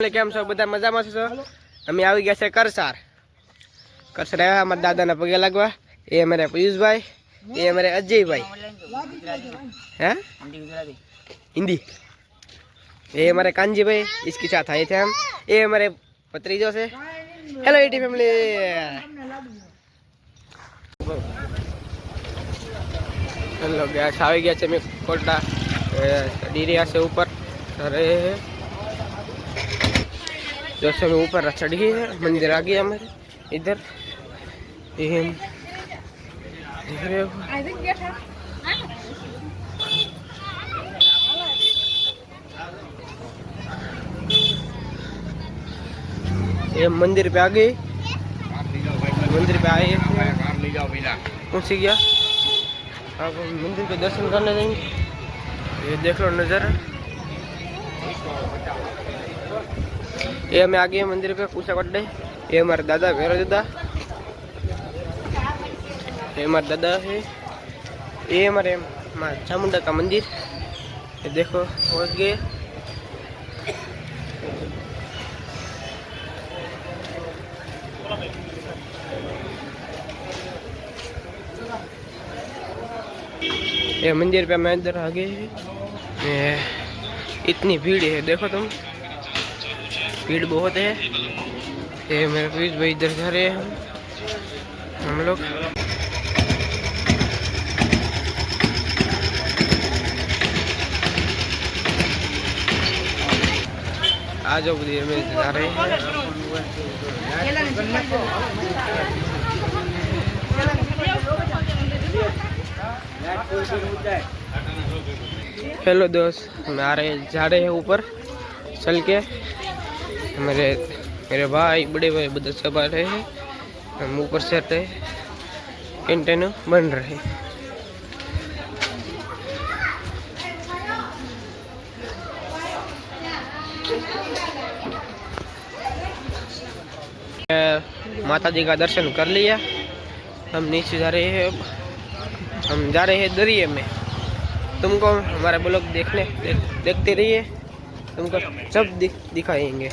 એટલે કેમ છો બધા મજામાં છો અમે આવી ગયા છે કરસાર કરસાર આવ્યા અમારા દાદાના પગે લાગવા એ અમારે પિયુષભાઈ એ અમારે અજયભાઈ હે હિન્દી એ અમારે કાનજીભાઈ इसके साथ आए थे हम એ અમારે ભત્રીજો છે હેલો એટી ફેમિલી હેલો ગેસ આવી ગયા છે મેં કોટા ચડી રહ્યા છે ઉપર અરે जैसे हम ऊपर चढ़ गए हैं, मंदिर आ गया हमारे, इधर। ये हम देख रहे हो? ये मंदिर पे आ गए। मंदिर पे आए। सी गया। अब मंदिर के दर्शन करने देंगे ये देख लो नज़ारा। ये हमें आगे मंदिर पे पूछा कड्डे ये हमारे दादा भैरव दादा। ये हमारे दादा है। ये हमारे चामुंडा का मंदिर। ये देखो, पहुँच गए। ये मंदिर पे मैं इधर आ गए इतनी भीड़ है, देखो तुम। भीड़ बहुत है। ये मेरे पीछ भाई इधर जा रहे हैं। हम लोग। आ जाओ मंदिर में जा रहे हैं। हेलो दोस्त, हम आ रहे जा रहे हैं ऊपर चल के। हमारे मेरे भाई बड़े भाई बदर सब आ रहे हैं हम ऊपर से आते हैं कंटेनर बन रहे माता जी का दर्शन कर लिया हम नीचे जा रहे हैं हम जा रहे हैं दरिए में तुमको हमारा ब्लॉग देखने देख, देखते रहिए तुमको सब दिख, दिखाएँगे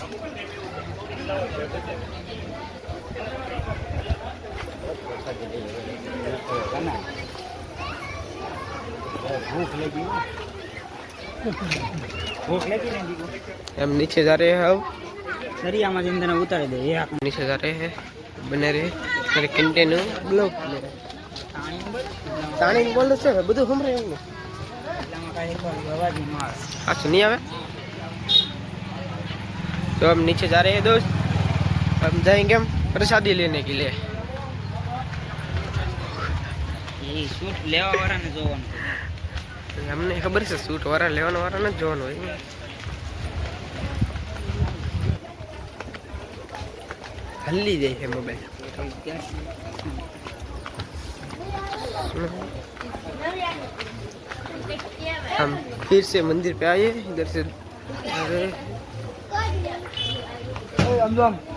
हम नीचे जा रहे हैं अब દરિયામાં જઈને તને ઉતારી દે એ આપણે नीचे जा रहे हैं बने रहे मेरे कंटेनर ब्लॉग તાણી બોલે છે બધું સંભળાય એમને એટલામાં કાંઈ એકવાર અવાજ નહીં મારે अच्छा नहीं आवे तो हम नीचे जा रहे हैं दोस्त हम जाएंगे हम प्रसादी लेने के लिए એ શૂટ લેવા વાળાને જોવાનું અમને ખબર છે સૂટ વાળા લેવાના વાળા ને જોવાનું હોય હલ્લી જાય છે મોબાઈલ हम फिर से मंदिर पे आए इधर से अरे 班长。